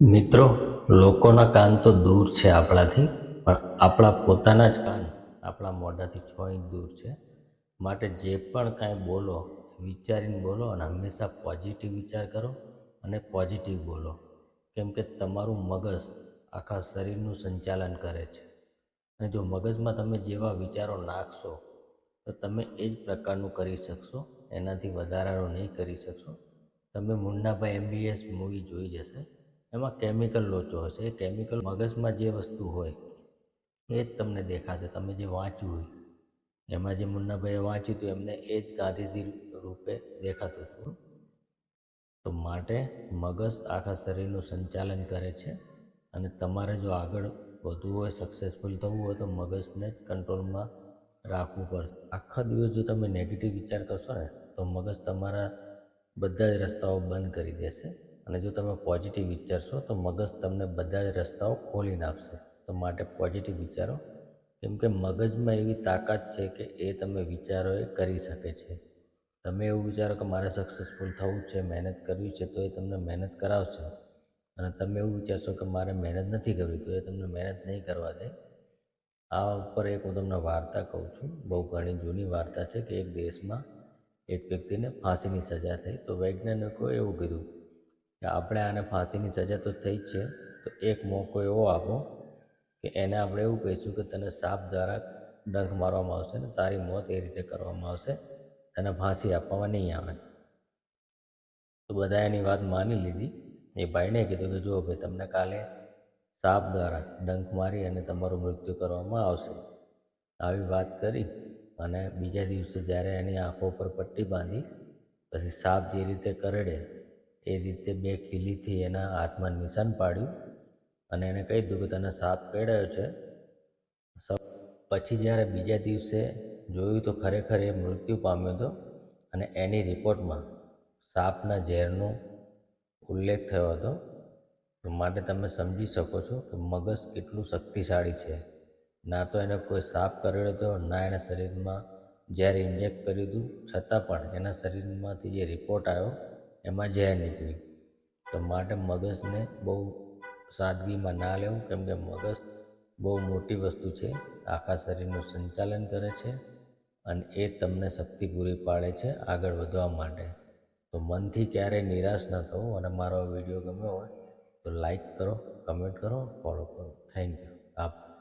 મિત્રો, લોકોના કાન તો દૂર છે આપણાથી, પણ આપણા પોતાના જ કાન આપણા મોઢાથી છ ઇંચ દૂર છે. માટે જે પણ કાંઈ બોલો, વિચારીને બોલો અને હંમેશા પોઝિટિવ વિચાર કરો અને પોઝિટિવ બોલો. કેમ કે તમારું મગજ આખા શરીરનું સંચાલન કરે છે. અને જો મગજમાં તમે જેવા વિચારો નાખશો, તો તમે એ જ પ્રકારનું કરી શકશો. એનાથી વધારાનું નહીં કરી શકશો. તમે મુન્નાભાઈ એમબીએસ મૂવી જોઈ જશે. એમાં કેમિકલ લોચો હશે. એ કેમિકલ મગજમાં જે વસ્તુ હોય, એ જ તમને દેખાશે. તમે જે વાંચ્યું હોય, એમાં જે મુન્નાભાઈએ વાંચ્યું હતું, એમને એ જ ગાંધીજી રૂપે દેખાતું હતું. તો માટે મગજ આખા શરીરનું સંચાલન કરે છે અને તમારે જો આગળ વધવું હોય સક્સેસફુલ થવું હોય, તો મગજને જ કંટ્રોલમાં રાખવું પડશે. આખા દિવસ જો તમે નેગેટિવ વિચાર કરશો ને, તો મગજ તમારા બધા જ રસ્તાઓ બંધ કરી દેશે. અને જો તમે પોઝિટિવ વિચારશો, તો મગજ તમને બધા જ રસ્તાઓ ખોલીને આપશે. તો માટે પોઝિટિવ વિચારો. કેમ કે મગજમાં એવી તાકાત છે કે એ તમે વિચારો એ કરી શકે છે. તમે એવું વિચારો કે મારે સક્સેસફુલ થવું છે, મહેનત કરવી છે, તો એ તમને મહેનત કરાવશે. અને તમે એવું વિચારશો કે મારે મહેનત નથી કરવી, તો એ તમને મહેનત નહીં કરવા દે. આ ઉપર એક હું તમને વાર્તા કહું છું. બહુ ઘણી જૂની વાર્તા છે કે એક દેશમાં એક વ્યક્તિને ફાંસીની સજા થઈ. તો વૈજ્ઞાનિકોએ એવું કીધું કે આપણે આને ફાંસીની સજા તો થઈ જ છે, તો એક મોકો એવો આપો કે એને આપણે એવું કહીશું કે તને સાપ દ્વારા ડંખ મારવામાં આવશે ને તારી મોત એ રીતે કરવામાં આવશે, તને ફાંસી આપવામાં નહીં આવે. તો બધા એની વાત માની લીધી. એ ભાઈને કીધું કે જુઓ ભાઈ, તમને કાલે સાપ દ્વારા ડંખ મારી અને તમારું મૃત્યુ કરવામાં આવશે. આવી વાત કરી. અને બીજા દિવસે જ્યારે એની આંખો પર પટ્ટી બાંધી, પછી સાપ જે રીતે કરડે, એ રીતે બે ખીલીથી એના હાથમાં નિશાન પાડ્યું અને એને કહી દીધું કે તને સાપ કરડ્યો છે. પછી જ્યારે બીજા દિવસે જોયું તો ખરેખર એ મૃત્યુ પામ્યો હતો અને એની રિપોર્ટમાં સાપના ઝેરનો ઉલ્લેખ થયો હતો. માટે તમે સમજી શકો છો કે મગજ કેટલું શક્તિશાળી છે. ના તો એને કોઈ સાપ કર્યો હતો, ના એના શરીરમાં ઝેર ઇન્જેક્ટ કર્યું હતું, છતાં પણ એના શરીરમાંથી જે રિપોર્ટ આવ્યો, એમાં ઝેર નીકળ્યું તો માટે મગજને બહુ સાદગીમાં ના લેવું, કેમ કે મગજ બહુ મોટી વસ્તુ છે, આખા શરીરનું સંચાલન કરે છે અને એ તમને શક્તિ પૂરી પાડે છે આગળ વધવા માટે. તો મનથી ક્યારેય નિરાશ ન થવું અને મારો વીડિયો ગમ્યો હોય તો લાઈક કરો કમેન્ટ કરો ફોલો કરો. થેન્ક યુ આભાર.